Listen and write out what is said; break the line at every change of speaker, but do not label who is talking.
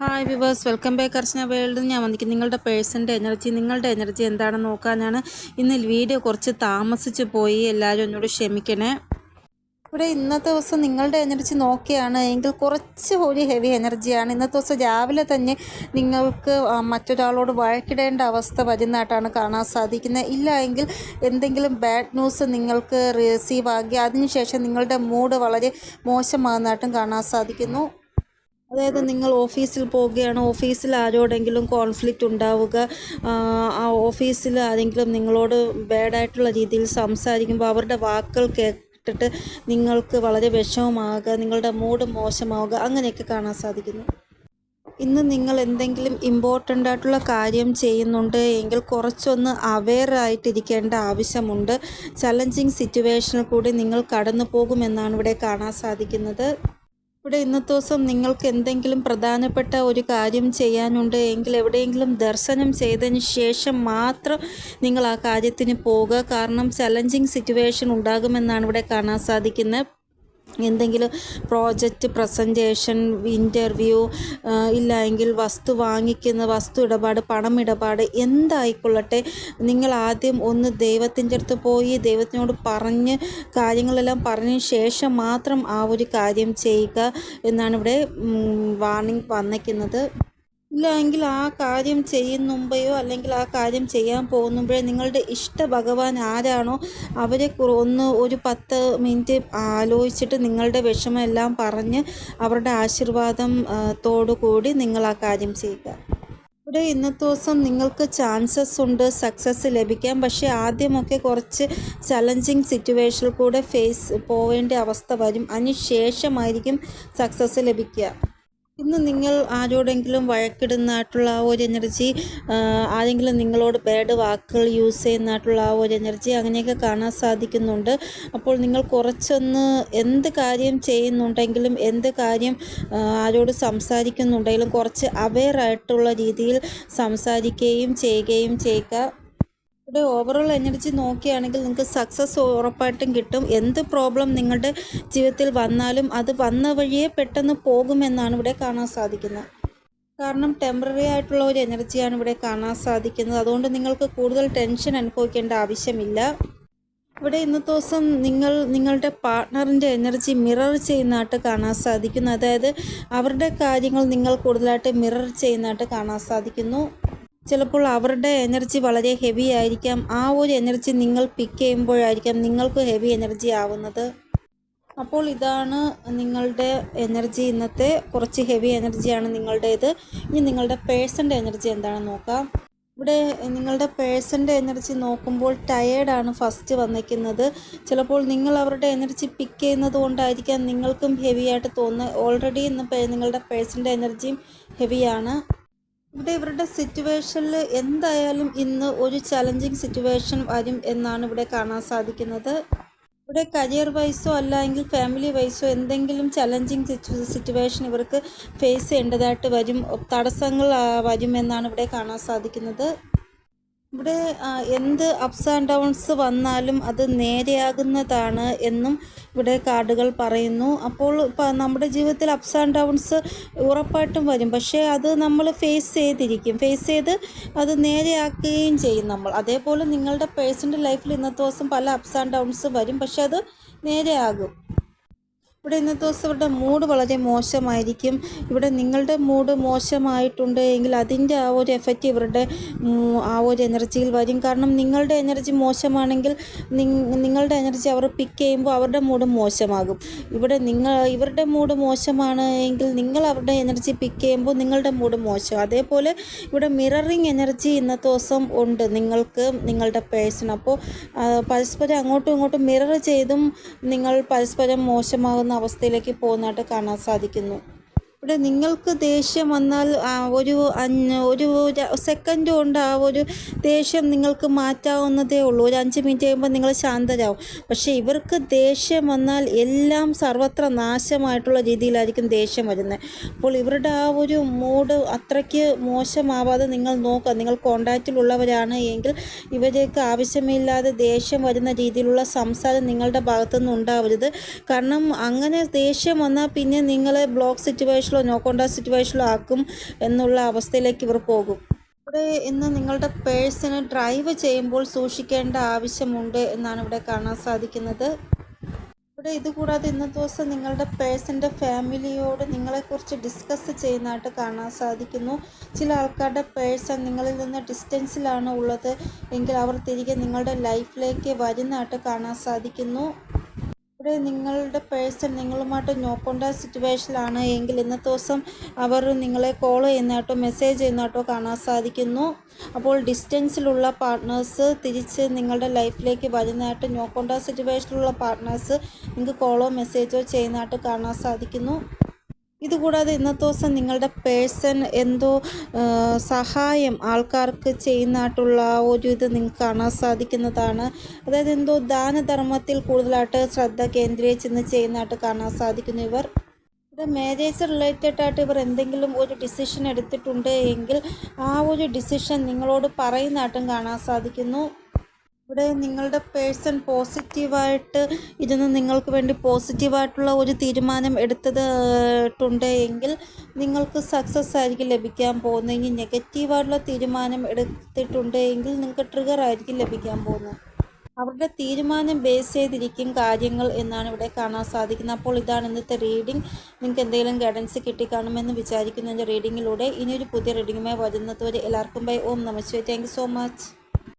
Hi viewers welcome back Archana world ഞാൻ വന്നിരിക്കും നിങ്ങളുടെ പേഴ്സന്റെ എനർജി നിങ്ങളുടെ എനർജി എന്താണെന്ന് നോക്കാനാണ് ഇന്ന് വീഡിയോ കുറച്ച് താമസിച്ച് പോയി. എല്ലാവരും എന്നോട് ക്ഷമിക്കണേ. ഇവിടെ ഇന്നത്തെ ദിവസം നിങ്ങളുടെ എനർജി നോക്കിയാണ്. എങ്കിൽ കുറച്ച് ഒരു ഹെവി എനർജിയാണ് ഇന്നത്തെ ദിവസം രാവിലെ തന്നെ നിങ്ങൾക്ക് മറ്റൊരാളോട് വഴക്കിടേണ്ട അവസ്ഥ വരുന്നതായിട്ടാണ് കാണാൻ സാധിക്കുന്നത്. ഇല്ല എങ്കിൽ എന്തെങ്കിലും ബാഡ് ന്യൂസ് നിങ്ങൾക്ക് റിസീവ് ആക്കി അതിനുശേഷം നിങ്ങളുടെ മൂഡ് വളരെ മോശമാകുന്നതായിട്ടും കാണാൻ സാധിക്കുന്നു. അതായത് നിങ്ങൾ ഓഫീസിൽ പോവുകയാണ്? ഓഫീസിൽ ആരോടെങ്കിലും കോൺഫ്ലിക്റ്റ് ഉണ്ടാവുക ആ, ഓഫീസിൽ ആരെങ്കിലും നിങ്ങളോട് ബാഡായിട്ടുള്ള രീതിയിൽ സംസാരിക്കുമ്പോൾ അവരുടെ വാക്കുകൾ കേട്ടിട്ട് നിങ്ങൾക്ക് വളരെ വിഷമമാകുക നിങ്ങളുടെ മൂഡ് മോശമാവുക അങ്ങനെയൊക്കെ കാണാൻ സാധിക്കുന്നു. ഇന്ന് നിങ്ങൾ എന്തെങ്കിലും ഇമ്പോർട്ടന്റ് ആയിട്ടുള്ള കാര്യം ചെയ്യുന്നുണ്ട് എങ്കിൽ കുറച്ചൊന്ന് അവെയർ ആയിട്ടിരിക്കേണ്ട ആവശ്യമുണ്ട്. ചലഞ്ചിങ് സിറ്റുവേഷനിൽ കൂടി നിങ്ങൾ കടന്നു പോകുമെന്നാണ് ഇവിടെ കാണാൻ സാധിക്കുന്നത്. ഇവിടെ ഇന്നത്തെ ദിവസം നിങ്ങൾക്ക് എന്തെങ്കിലും പ്രധാനപ്പെട്ട ഒരു കാര്യം ചെയ്യാനുണ്ട് എങ്കിൽ എവിടെയെങ്കിലും ദർശനം ചെയ്തതിന് ശേഷം മാത്രം നിങ്ങൾ ആ കാര്യത്തിന് പോകുക കാരണം ചലഞ്ചിങ് സിറ്റുവേഷൻ ഉണ്ടാകുമെന്നാണ് ഇവിടെ കാണാൻ സാധിക്കുന്നത്. എന്തെങ്കിലും പ്രോജക്റ്റ് പ്രസന്റേഷൻ ഇന്റർവ്യൂ ഇല്ലെങ്കിൽ വസ്തു വാങ്ങിക്കുന്ന വസ്തു ഇടപാട് പണം ഇടപാട് എന്തായിക്കൊള്ളട്ടെ? നിങ്ങൾ ആദ്യം ഒന്ന് ദൈവത്തിന്റെ അടുത്ത് പോയി ദൈവത്തിനോട് പറഞ്ഞ് കാര്യങ്ങളെല്ലാം പറഞ്ഞതിന് ശേഷം മാത്രം ആ ഒരു കാര്യം ചെയ്യുക എന്നാണ് ഇവിടെ വാർണിംഗ് വന്നിരിക്കുന്നത് ഇല്ല എങ്കിൽ ആ കാര്യം ചെയ്യുന്നുമ്പയോ അല്ലെങ്കിൽ ആ കാര്യം ചെയ്യാൻ പോകുന്നുമ്പോഴേ നിങ്ങളുടെ ഇഷ്ട ഭഗവാൻ ആരാണോ അവരെ ഒന്ന് ഒരു പത്ത് മിനിറ്റ് ആലോചിച്ചിട്ട് നിങ്ങളുടെ വിഷമം എല്ലാം പറഞ്ഞ് അവരുടെ ആശീർവാദം തോടു കൂടി നിങ്ങൾ ആ കാര്യം ചെയ്യുക. ഇവിടെ ഇന്നത്തെ ദിവസം നിങ്ങൾക്ക് ചാൻസസ് ഉണ്ട് സക്സസ് ലഭിക്കാൻ പക്ഷേ ആദ്യമൊക്കെ കുറച്ച് ചലഞ്ചിങ് സിറ്റുവേഷനിൽ കൂടെ ഫേസ് പോവേണ്ട അവസ്ഥ വരും. അതിന് ശേഷമായിരിക്കും സക്സസ് ലഭിക്കുക. ഇന്ന് നിങ്ങൾ ആരോടെങ്കിലും വഴക്കിടുന്നതായിട്ടുള്ള ആ ഒരു എനർജി ആരെങ്കിലും നിങ്ങളോട് ബാഡ് വാക്കുകൾ യൂസ് ചെയ്യുന്നതായിട്ടുള്ള ആ ഒരു എനർജി അങ്ങനെയൊക്കെ കാണാൻ സാധിക്കുന്നുണ്ട്. അപ്പോൾ നിങ്ങൾ കുറച്ചൊന്ന് എന്ത് കാര്യം ചെയ്യുന്നുണ്ടെങ്കിലും എന്ത് കാര്യം ആരോട് സംസാരിക്കുന്നുണ്ടെങ്കിലും കുറച്ച് അവെയർ ആയിട്ടുള്ള രീതിയിൽ സംസാരിക്കുകയും ചെയ്യുകയും ചെയ്യുക. ഇവിടെ ഓവറോൾ എനർജി നോക്കുകയാണെങ്കിൽ നിങ്ങൾക്ക് സക്സസ് ഉറപ്പായിട്ടും കിട്ടും. എന്ത് പ്രോബ്ലം നിങ്ങളുടെ ജീവിതത്തിൽ വന്നാലും അത് വന്ന വഴിയെ പെട്ടെന്ന് പോകുമെന്നാണ് ഇവിടെ കാണാൻ സാധിക്കുന്നത്. കാരണം ടെമ്പററി ആയിട്ടുള്ള ഒരു എനർജിയാണ് ഇവിടെ കാണാൻ സാധിക്കുന്നത്. അതുകൊണ്ട് നിങ്ങൾക്ക് കൂടുതൽ ടെൻഷൻ അനുഭവിക്കേണ്ട ആവശ്യമില്ല. ഇവിടെ ഇന്നത്തെ ദിവസം നിങ്ങൾ നിങ്ങളുടെ പാർട്ട്ണറിന്റെ എനർജി മിറർ ചെയ്യുന്നതായിട്ട് കാണാൻ സാധിക്കുന്നു. അതായത് അവരുടെ കാര്യങ്ങൾ നിങ്ങൾ കൂടുതലായിട്ട് മിറർ ചെയ്യുന്നതായിട്ട് കാണാൻ സാധിക്കുന്നു. ചിലപ്പോൾ അവരുടെ എനർജി വളരെ ഹെവി ആയിരിക്കാം. ആ ഒരു എനർജി നിങ്ങൾ പിക്ക് ചെയ്യുമ്പോഴായിരിക്കാം നിങ്ങൾക്ക് ഹെവി എനർജി ആവുന്നത്. അപ്പോൾ ഇതാണ് നിങ്ങളുടെ എനർജി ഇന്നത്തെ കുറച്ച് ഹെവി എനർജിയാണ് നിങ്ങളുടേത്. ഇനി നിങ്ങളുടെ പേഴ്സന്റെ എനർജി എന്താണെന്ന് നോക്കാം. ഇവിടെ നിങ്ങളുടെ പേഴ്സന്റെ എനർജി നോക്കുമ്പോൾ ടയേർഡാണ് ഫസ്റ്റ് വന്നിരിക്കുന്നത്. ചിലപ്പോൾ നിങ്ങൾ അവരുടെ എനർജി പിക്ക് ചെയ്യുന്നത് കൊണ്ടായിരിക്കാം നിങ്ങൾക്കും ഹെവി ആയിട്ട് തോന്നുന്നത്. ഓൾറെഡി ഇന്ന് നിങ്ങളുടെ പേഴ്സന്റെ എനർജിയും ഹെവിയാണ് ഇവിടെ ഇവരുടെ സിറ്റുവേഷനിൽ എന്തായാലും ഇന്ന് ഒരു ചലഞ്ചിങ് സിറ്റുവേഷൻ വരും എന്നാണ് ഇവിടെ കാണാൻ സാധിക്കുന്നത്. ഇവിടെ കരിയർ വൈസോ അല്ലെങ്കിൽ ഫാമിലി വൈസോ എന്തെങ്കിലും ചലഞ്ചിങ് സിറ്റുവേഷൻ ഇവർക്ക് ഫേസ് ചെയ്യേണ്ടതായിട്ട് വരും. തടസ്സങ്ങൾ വരുമെന്നാണ് ഇവിടെ കാണാൻ സാധിക്കുന്നത്. ഇവിടെ എന്ത് അപ്സ് ആൻഡ് ഡൗൺസ് വന്നാലും അത് നേരെയാകുന്നതാണ് എന്നും ഇവിടെ കാർഡുകൾ പറയുന്നു. അപ്പോൾ നമ്മുടെ ജീവിതത്തിൽ അപ്സ് ആൻഡ് ഡൗൺസ് ഉറപ്പായിട്ടും വരും. പക്ഷേ അത് നമ്മൾ ഫേസ് ചെയ്തിരിക്കും. ഫേസ് ചെയ്ത് അത് നേരെയാക്കുകയും ചെയ്യും നമ്മൾ. അതേപോലെ നിങ്ങളുടെ പേഴ്സണൽ ലൈഫിൽ ഇന്നത്തെ ദിവസം പല അപ്സ് ആൻഡ് ഡൗൺസ് വരും. പക്ഷേ അത് നേരെയാകും. ഇവിടെ ഇന്നത്തെ ദിവസം ഇവരുടെ മൂഡ് വളരെ മോശമായിരിക്കും. ഇവിടെ നിങ്ങളുടെ മൂഡ് മോശമായിട്ടുണ്ട് എങ്കിൽ അതിന്റെ ആ ഒരു എഫക്റ്റ് ഇവരുടെ ആ ഒരു എനർജിയിൽ വരും. കാരണം നിങ്ങളുടെ എനർജി മോശമാണെങ്കിൽ നിങ്ങളുടെ എനർജി അവർ പിക്ക് ചെയ്യുമ്പോൾ അവരുടെ മൂഡ് മോശമാകും. ഇവിടെ നിങ്ങൾ ഇവരുടെ മൂഡ് മോശമാണ് എങ്കിൽ നിങ്ങൾ അവരുടെ എനർജി പിക്ക് ചെയ്യുമ്പോൾ നിങ്ങളുടെ മൂഡ് മോശം. അതേപോലെ ഇവിടെ മിററിങ് എനർജി ഇന്നത്തെ ദിവസം ഉണ്ട് നിങ്ങൾക്ക് നിങ്ങളുടെ പേഴ്സൺ അപ്പോൾ പരസ്പരം അങ്ങോട്ടും ഇങ്ങോട്ടും മിറർ ചെയ്തും നിങ്ങൾ പരസ്പരം മോശമാകുന്ന അവസ്ഥയിലേക്ക് പോകുന്നതായിട്ട് കാണാൻ സാധിക്കുന്നു. ഇവിടെ നിങ്ങൾക്ക് ദേഷ്യം വന്നാൽ ഒരു ഒരു സെക്കൻഡ് കൊണ്ട് ആ ഒരു ദേഷ്യം നിങ്ങൾക്ക് മാറ്റാവുന്നതേ ഉള്ളൂ. ഒരു അഞ്ച് മിനിറ്റ് കഴിയുമ്പോൾ നിങ്ങൾ ശാന്തരാകും പക്ഷേ ഇവർക്ക് ദേഷ്യം വന്നാൽ എല്ലാം സർവത്ര നാശമായിട്ടുള്ള രീതിയിലായിരിക്കും ദേഷ്യം വരുന്നത്. അപ്പോൾ ഇവരുടെ ആ ഒരു മൂഡ് അത്രയ്ക്ക് മോശമാവാതെ നിങ്ങൾ നോക്കുക. നിങ്ങൾ കോണ്ടാക്റ്റിലുള്ളവരാണ് എങ്കിൽ ഇവരേക്ക് ആവശ്യമില്ലാതെ ദേഷ്യം വരുന്ന രീതിയിലുള്ള സംസാരം നിങ്ങളുടെ ഭാഗത്തുനിന്ന് ഉണ്ടാവരുത്. കാരണം അങ്ങനെ ദേഷ്യം വന്നാൽ പിന്നെ നിങ്ങളെ ബ്ലോക്ക് സിറ്റുവേഷൻ സിറ്റുവേഷനിലോ നോ കോണ്ടാക്ട് സിറ്റുവേഷനിലോ ആക്കും എന്നുള്ള അവസ്ഥയിലേക്ക് ഇവർ പോകും. ഇവിടെ ഇന്ന് നിങ്ങളുടെ പേഴ്സിന് ഡ്രൈവ് ചെയ്യുമ്പോൾ സൂക്ഷിക്കേണ്ട ആവശ്യമുണ്ട് എന്നാണ് ഇവിടെ കാണാൻ സാധിക്കുന്നത്. ഇവിടെ ഇതുകൂടാതെ ഇന്നത്തെ ദിവസം നിങ്ങളുടെ പേഴ്സന്റെ ഫാമിലിയോട് നിങ്ങളെക്കുറിച്ച് ഡിസ്കസ് ചെയ്യുന്നതായിട്ട് കാണാൻ സാധിക്കുന്നു. ചില ആൾക്കാരുടെ പേഴ്സൺ നിങ്ങളിൽ നിന്ന് ഡിസ്റ്റൻസിലാണ് ഉള്ളത്. എങ്കിൽ അവർ തിരികെ നിങ്ങളുടെ ലൈഫിലേക്ക് വരുന്നതായിട്ട് കാണാൻ സാധിക്കുന്നു. ഇവിടെ നിങ്ങളുടെ പേഴ്സൺ നിങ്ങളുമായിട്ട് നോക്കേണ്ട സിറ്റുവേഷനിലാണ് എങ്കിൽ ഇന്നത്തെ ദിവസം അവർ നിങ്ങളെ കോൾ ചെയ്യുന്നതായിട്ടോ മെസ്സേജ് ചെയ്യുന്നതായിട്ടോ കാണാൻ സാധിക്കുന്നു. അപ്പോൾ ഡിസ്റ്റൻസിലുള്ള പാർട്ട്നേഴ്സ് തിരിച്ച് നിങ്ങളുടെ ലൈഫിലേക്ക് വരുന്നതായിട്ട് നോക്കേണ്ട സിറ്റുവേഷനിലുള്ള പാർട്ട്നേഴ്സ് നിങ്ങൾക്ക് കോളോ മെസ്സേജോ ചെയ്യുന്നതായിട്ട് കാണാൻ സാധിക്കുന്നു. ഇതുകൂടാതെ ഇന്നത്തെ ദിവസം നിങ്ങളുടെ പേഴ്സൺ എന്തോ സഹായം ആൾക്കാർക്ക് ചെയ്യുന്നതായിട്ടുള്ള ഒരു ഇത് നിങ്ങൾക്ക് കാണാൻ സാധിക്കുന്നതാണ്. അതായത് എന്തോ ദാനധർമ്മത്തിൽ കൂടുതലായിട്ട് ശ്രദ്ധ കേന്ദ്രീകരിച്ചെന്ന് ചെയ്യുന്നതായിട്ട് കാണാൻ സാധിക്കുന്നു ഇവർ. ഇത് മാരേജ് റിലേറ്റഡ് ആയിട്ട് ഇവർ എന്തെങ്കിലും ഒരു ഡിസിഷൻ എടുത്തിട്ടുണ്ട് എങ്കിൽ ആ ഒരു ഡിസിഷൻ നിങ്ങളോട് പറയുന്നതായിട്ടും കാണാൻ സാധിക്കുന്നു. ഇവിടെ നിങ്ങളുടെ പേഴ്സൺ പോസിറ്റീവായിട്ട് ഇരുന്ന് നിങ്ങൾക്ക് വേണ്ടി പോസിറ്റീവായിട്ടുള്ള ഒരു തീരുമാനം എടുത്തത് എങ്കിൽ നിങ്ങൾക്ക് സക്സസ് ആയിരിക്കും ലഭിക്കാൻ പോകുന്നത്. ഇനി നെഗറ്റീവായിട്ടുള്ള തീരുമാനം എടുത്തിട്ടുണ്ട് എങ്കിൽ നിങ്ങൾക്ക് ട്രിഗർ ആയിരിക്കും ലഭിക്കാൻ പോകുന്നത്. അവരുടെ തീരുമാനം ബേസ് ചെയ്തിരിക്കും കാര്യങ്ങൾ എന്നാണ് ഇവിടെ കാണാൻ സാധിക്കുന്നത്. അപ്പോൾ ഇതാണ് ഇന്നത്തെ റീഡിംഗ് നിങ്ങൾക്ക് എന്തെങ്കിലും ഗൈഡൻസ് കിട്ടിക്കാണുമെന്ന് വിചാരിക്കുന്നു. എന്റെ റീഡിങ്ങിലൂടെ ഇനിയൊരു പുതിയ റീഡിങ്ങുമായി വരുന്നത് വരെ എല്ലാവർക്കും ബൈ ഓം നമസ്തേ താങ്ക് സോ മച്ച്